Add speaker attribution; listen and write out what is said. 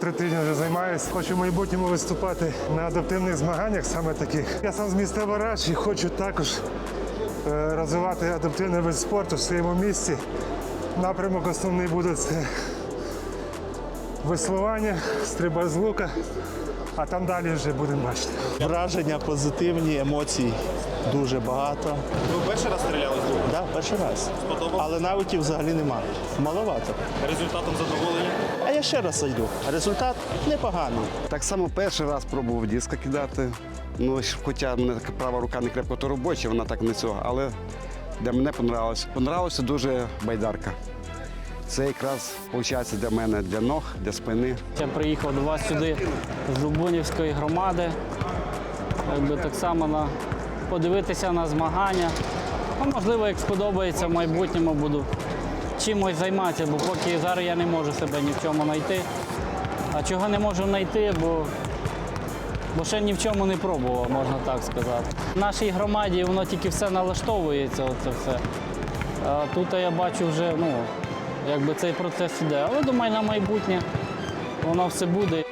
Speaker 1: Три тижні вже займаюся. Хочу в майбутньому виступати на адаптивних змаганнях, саме таких. Я сам з міста Бараш і хочу також е, розвивати адаптивний вид спорту в своєму місті. Напрямок основний буде це веслування, стрільба з лука, а там далі вже будемо бачити.
Speaker 2: Враження позитивні, емоцій дуже багато.
Speaker 3: Ви перший раз стріляли з луку?
Speaker 2: Да, перший раз.
Speaker 3: Сподобалось?
Speaker 2: Але навиків взагалі немає. Маловато.
Speaker 3: Результатом задоволені?
Speaker 2: А я ще раз зайду. Результат непоганий.
Speaker 4: Так само перший раз пробував диска кидати. Ну, хоча мене така права рука не крепко то робоча, вона так не цього. Але для мене понравилось. Понравилося дуже байдарка. Це якраз виходить для мене для ног, для спини.
Speaker 5: Я приїхав до вас сюди з Лубунівської громади, якби так само на, подивитися на змагання. Ну, можливо, як сподобається, в майбутньому буду чимось займатися, бо поки зараз я не можу себе ні в чому знайти. А чого не можу знайти, бо, бо ще ні в чому не пробував, можна так сказати. В нашій громаді воно тільки все налаштовується, оце все. А тут я бачу вже, ну, якби цей процес іде. Але думаю, на майбутнє воно все буде.